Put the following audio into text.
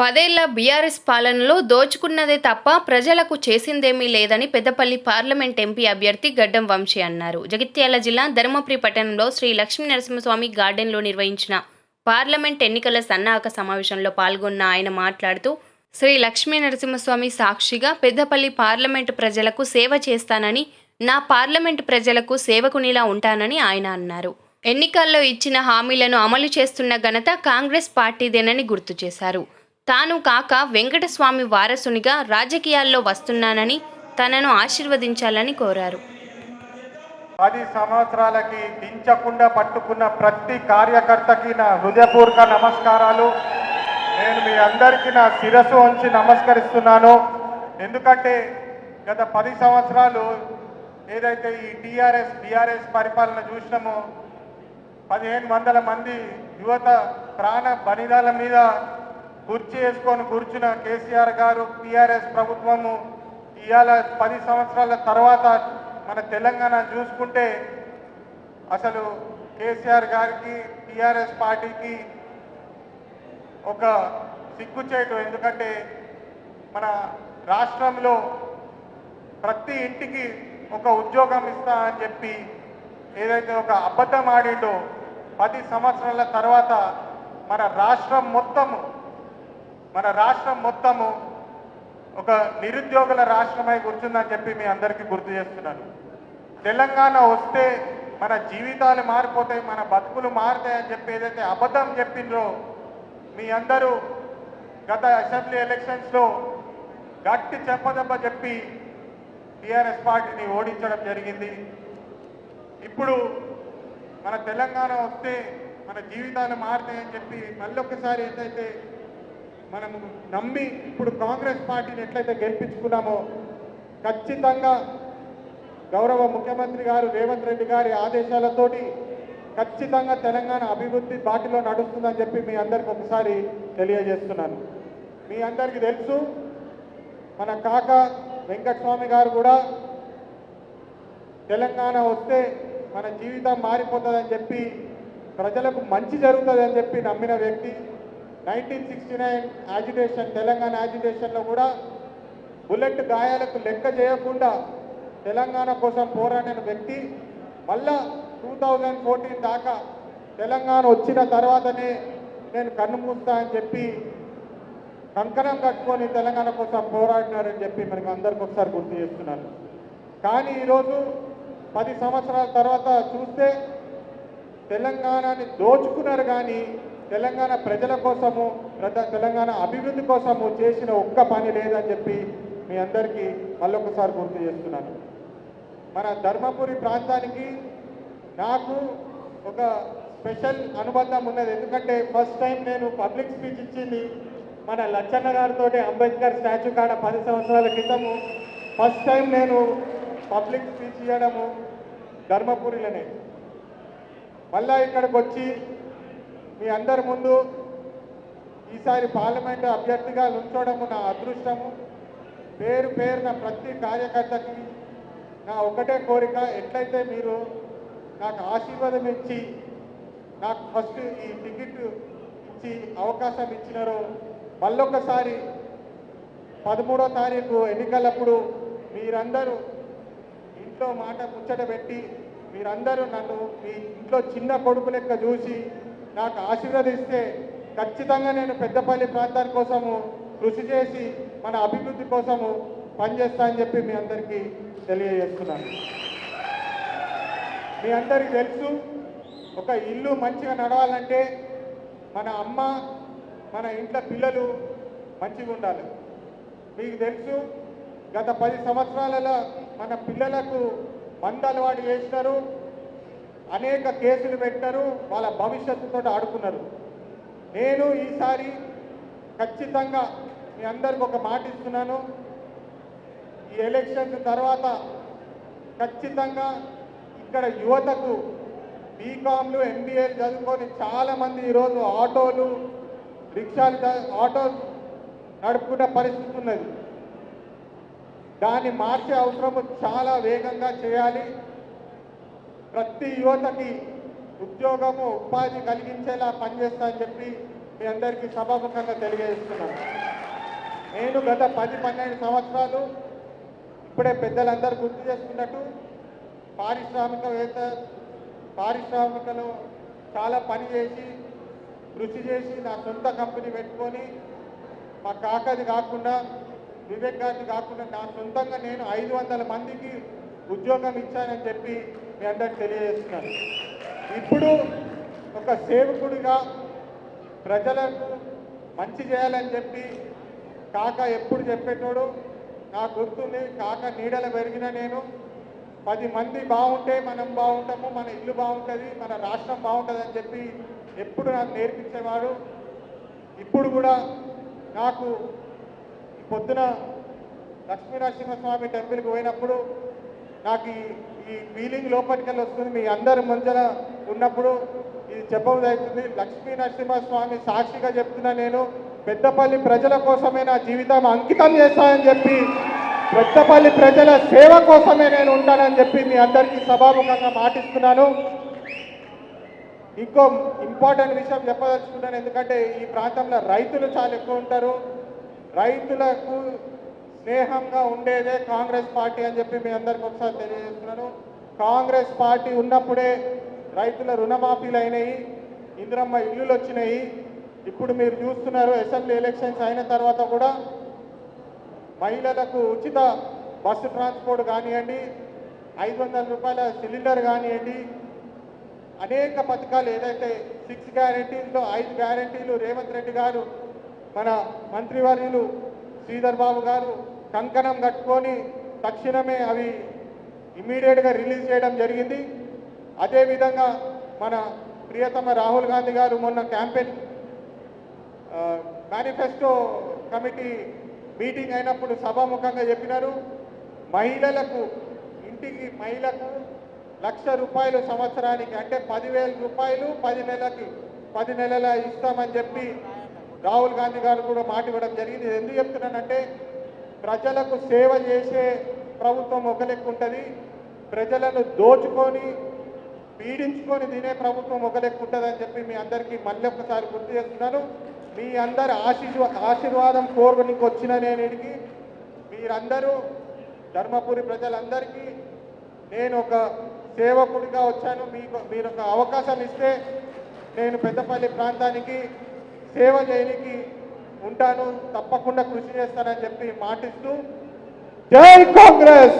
పదేళ్ళ బీఆర్ఎస్ పాలనలో దోచుకున్నదే తప్ప ప్రజలకు చేసిందేమీ లేదని పెద్దపల్లి పార్లమెంట్ ఎంపీ అభ్యర్థి గడ్డం వంశీ అన్నారు. జగిత్యాల జిల్లా ధర్మపురి పట్టణంలో శ్రీ లక్ష్మీ నరసింహస్వామి గార్డెన్లో నిర్వహించిన పార్లమెంట్ ఎన్నికల సన్నాహక సమావేశంలో పాల్గొన్న ఆయన మాట్లాడుతూ శ్రీ లక్ష్మీ నరసింహస్వామి సాక్షిగా పెద్దపల్లి పార్లమెంటు ప్రజలకు సేవ చేస్తానని నా పార్లమెంటు ప్రజలకు సేవకునిలా ఉంటానని ఆయన అన్నారు. ఎన్నికల్లో ఇచ్చిన హామీలను అమలు చేస్తున్న ఘనత కాంగ్రెస్ పార్టీదేనని గుర్తు చేశారు. తాను కాక వెంకటస్వామి వారసునిగా రాజకీయాల్లో వస్తున్నానని తనను ఆశీర్వదించాలని కోరారు. పది సంవత్సరాలకి దించకుండా పట్టుకున్న ప్రతి కార్యకర్తకి నా హృదయపూర్వక నమస్కారాలు. నేను మీ అందరికీ నా శిరస్సు ఉంచి నమస్కరిస్తున్నాను. ఎందుకంటే గత పది సంవత్సరాలు ఏదైతే ఈ టీఆర్ఎస్ బీఆర్ఎస్ పరిపాలన చూసినామో పదిహేను వందల మంది యువత ప్రాణ బలిదాల మీద కుర్చీ వేసుకొని కూర్చున్న కేసీఆర్ గారు టీఆర్ఎస్ ప్రభుత్వము ఇవాళ పది సంవత్సరాల తర్వాత మన తెలంగాణ చూసుకుంటే అసలు కేసీఆర్ గారికి టీఆర్ఎస్ పార్టీకి ఒక సిగ్గుచేటు ఎందుకంటే మన రాష్ట్రంలో ప్రతి ఇంటికి ఒక ఉద్యోగం ఇస్తా అని చెప్పి ఏదైతే ఒక అబద్ధం ఆడిండో పది సంవత్సరాల తర్వాత మన రాష్ట్రం మొత్తము మన రాష్ట్రం మొత్తము ఒక నిరుద్యోగుల రాష్ట్రమై కూర్చుందని చెప్పి మీ అందరికీ గుర్తు చేస్తున్నాను. తెలంగాణ వస్తే మన జీవితాలు మారిపోతాయి మన బతుకులు మారుతాయని చెప్పి ఏదైతే అబద్ధం చెప్పిండ్రో మీ అందరూ గత అసెంబ్లీ ఎలక్షన్స్లో గట్టి చెప్పదెబ్బ చెప్పి టీఆర్ఎస్ పార్టీని ఓడించడం జరిగింది. ఇప్పుడు మన తెలంగాణ వస్తే మన జీవితాలు మారుతాయని చెప్పి మళ్ళొకసారి ఏదైతే మనము నమ్మి ఇప్పుడు కాంగ్రెస్ పార్టీని ఎట్లయితే గెలిపించుకున్నామో ఖచ్చితంగా గౌరవ ముఖ్యమంత్రి గారు రేవంత్ రెడ్డి గారి ఆదేశాలతోటి ఖచ్చితంగా తెలంగాణ అభివృద్ధి బాటిలో నడుస్తుందని చెప్పి మీ అందరికి ఒకసారి తెలియజేస్తున్నాను. మీ అందరికీ తెలుసు మన కాక వెంకటస్వామి గారు కూడా తెలంగాణ వస్తే మన జీవితం మారిపోతుందని చెప్పి ప్రజలకు మంచి జరుగుతుందని చెప్పి నమ్మిన వ్యక్తి. Nineteen sixty nine agitation Telangana యాజిటేషన్లో కూడా బుల్లెట్ గాయాలకు లెక్క చేయకుండా తెలంగాణ కోసం పోరాడిన వ్యక్తి మళ్ళా టూ థౌజండ్ ఫోర్టీన్ దాకా తెలంగాణ వచ్చిన తర్వాతనే నేను కన్ను మూస్తా అని చెప్పి కంకణం కట్టుకొని తెలంగాణ కోసం పోరాడినారని చెప్పి మనకి అందరికి ఒకసారి గుర్తు చేస్తున్నాను. కానీ ఈరోజు పది సంవత్సరాల తర్వాత చూస్తే తెలంగాణని దోచుకున్నారు కానీ తెలంగాణ ప్రజల కోసము ప్రజ తెలంగాణ అభివృద్ధి కోసము చేసిన ఒక్క పని లేదని చెప్పి మీ అందరికీ మళ్ళొకసారి గుర్తు చేస్తున్నాను. మన ధర్మపురి ప్రాంతానికి నాకు ఒక స్పెషల్ అనుబంధం ఉన్నది. ఎందుకంటే ఫస్ట్ టైం నేను పబ్లిక్ స్పీచ్ ఇచ్చింది మన లచ్చన్న గారితో అంబేద్కర్ స్టాచ్యూ కాడ పది సంవత్సరాల క్రితము. ఫస్ట్ టైం నేను పబ్లిక్ స్పీచ్ ఇవ్వడము ధర్మపురిలోనే. మళ్ళా ఇక్కడికి వచ్చి మీ అందరి ముందు ఈసారి పార్లమెంట్ అభ్యర్థిగా ఉంచడము నా అదృష్టము. పేరు పేరున ప్రతి కార్యకర్తకి నా ఒకటే కోరిక ఎట్లయితే మీరు నాకు ఆశీర్వాదం ఇచ్చి నాకు ఫస్ట్ ఈ టికెట్ ఇచ్చి అవకాశం ఇచ్చినారో మళ్ళొకసారి పదమూడో తారీఖు ఎన్నికలప్పుడు మీరందరూ ఇంట్లో మాట ముచ్చట పెట్టి మీరందరూ నన్ను మీ ఇంట్లో చిన్న కొడుకు లెక్క చూసి నాకు ఆశీర్వదిస్తే ఖచ్చితంగా నేను పెద్దపల్లి ప్రాంతాని కోసము కృషి చేసి మన అభివృద్ధి కోసము పనిచేస్తా అని చెప్పి మీ అందరికీ తెలియజేస్తున్నాను. మీ అందరికీ తెలుసు ఒక ఇల్లు మంచిగా నడవాలంటే మన అమ్మ మన ఇంట్లో పిల్లలు మంచిగా ఉండాలి. మీకు తెలుసు గత పది సంవత్సరాలలో మన పిల్లలకు మందు అలవాటు చేసినారు. అనేక కేసులు పెట్టారు వాళ్ళ భవిష్యత్తుతో ఆడుకున్నారు. నేను ఈసారి ఖచ్చితంగా మీ అందరికి ఒక మాట ఇస్తున్నాను. ఈ ఎలక్షన్స్ తర్వాత ఖచ్చితంగా ఇక్కడ యువతకు బీకామ్లు ఎంబీఏలు చదువుకొని చాలామంది ఈరోజు ఆటోలు రిక్షాలు ఆటో నడుపుకునే పరిస్థితి ఉన్నది. దాన్ని మార్చే అవసరం చాలా వేగంగా చేయాలి. ప్రతి యువతకి ఉద్యోగము ఉపాధి కలిగించేలా పనిచేస్తా అని చెప్పి మీ అందరికీ సభాముఖంగా తెలియజేస్తున్నాను. నేను గత పది పన్నెండు సంవత్సరాలు ఇప్పుడే పెద్దలందరూ గుర్తు చేసుకున్నట్టు పారిశ్రామికవేత్త పారిశ్రామికలో చాలా పని చేసి కృషి చేసి నా సొంత కంపెనీ పెట్టుకొని మా కాకది కాకుండా వివేక్ గారిది కాకుండా నా సొంతంగా నేను ఐదు వందల మందికి ఉద్యోగం ఇచ్చానని చెప్పి మీ అందరికి తెలియజేస్తున్నాను. ఇప్పుడు ఒక సేవకుడిగా ప్రజలకు మంచి చేయాలని చెప్పి కాక ఎప్పుడు చెప్పేటోడు? నాకు గుర్తుంది కాక నీడల పెరిగిన నేను. పది మంది బాగుంటే మనం బాగుంటాము మన ఇల్లు బాగుంటుంది మన రాష్ట్రం బాగుంటుంది అని చెప్పి ఎప్పుడు నాకు నేర్పించేవాడు. ఇప్పుడు కూడా నాకు పొద్దున లక్ష్మీనరసింహస్వామి టెంపుల్కి పోయినప్పుడు నాకు ఈ ఈ ఫీలింగ్ లోపలికెళ్ళి వస్తుంది. మీ అందరి ముంజన ఉన్నప్పుడు ఇది చెప్పబోతుంది లక్ష్మీ నరసింహస్వామి సాక్షిగా చెప్తున్నా నేను పెద్దపల్లి ప్రజల కోసమే నా జీవితం అంకితం చేస్తానని చెప్పి పెద్దపల్లి ప్రజల సేవ కోసమే నేను ఉంటానని చెప్పి మీ అందరికీ సభాముఖంగా మాటిస్తున్నాను. ఇంకో ఇంపార్టెంట్ విషయం చెప్పదలుచుకున్నాను ఎందుకంటే ఈ ప్రాంతంలో రైతులు చాలా ఎక్కువ ఉంటారు. రైతులకు స్నేహంగా ఉండేదే కాంగ్రెస్ పార్టీ అని చెప్పి మీ అందరికి ఒకసారి తెలియజేస్తున్నాను. కాంగ్రెస్ పార్టీ ఉన్నప్పుడే రైతుల రుణమాఫీలు అయినాయి ఇందిరమ్మ ఇల్లులు వచ్చినాయి. ఇప్పుడు మీరు చూస్తున్నారు అసెంబ్లీ ఎలక్షన్స్ అయిన తర్వాత కూడా మహిళలకు ఉచిత బస్సు ట్రాన్స్పోర్ట్ కానివ్వండి ఐదు వందల రూపాయల సిలిండర్ కానివ్వండి అనేక పథకాలు ఏదైతే సిక్స్ గ్యారంటీల్లో ఐదు గ్యారంటీలు రేవంత్ రెడ్డి గారు మన మంత్రివర్యులు శ్రీధర్ బాబు గారు కంకణం కట్టుకొని తక్షణమే అవి ఇమీడియట్గా రిలీజ్ చేయడం జరిగింది. అదేవిధంగా మన ప్రియతమ రాహుల్ గాంధీ గారు మొన్న క్యాంపెయిన్ మేనిఫెస్టో కమిటీ మీటింగ్ అయినప్పుడు సభాముఖంగా చెప్పినారు. మహిళలకు ఇంటికి మహిళకు లక్ష రూపాయలు సంవత్సరానికి అంటే పదివేల రూపాయలు పది నెలలకి పది నెలల ఇస్తామని చెప్పి రాహుల్ గాంధీ గారు కూడా మాట ఇవ్వడం జరిగింది. ఎందుకు చెప్తున్నానంటే ప్రజలకు సేవ చేసే ప్రభుత్వం ఒక లెక్క ఉంటుంది. ప్రజలను దోచుకొని పీడించుకొని తినే ప్రభుత్వం ఒక లెక్క ఉంటుందని చెప్పి మీ అందరికీ మళ్ళీ ఒకసారి గుర్తు చేస్తున్నాను. మీ అందరి ఆశీర్వా ఆశీర్వాదం కోరుకునికి వచ్చిన నేను మీరందరూ ధర్మపురి ప్రజలందరికీ నేను ఒక సేవకుడిగా వచ్చాను. మీకు మీరు ఒక అవకాశం ఇస్తే నేను పెద్దపల్లి ప్రాంతానికి సేవ చేయడానికి ఉంటాను తప్పకుండా కృషి చేస్తానని చెప్పి మాటిస్తూ జై కాంగ్రెస్!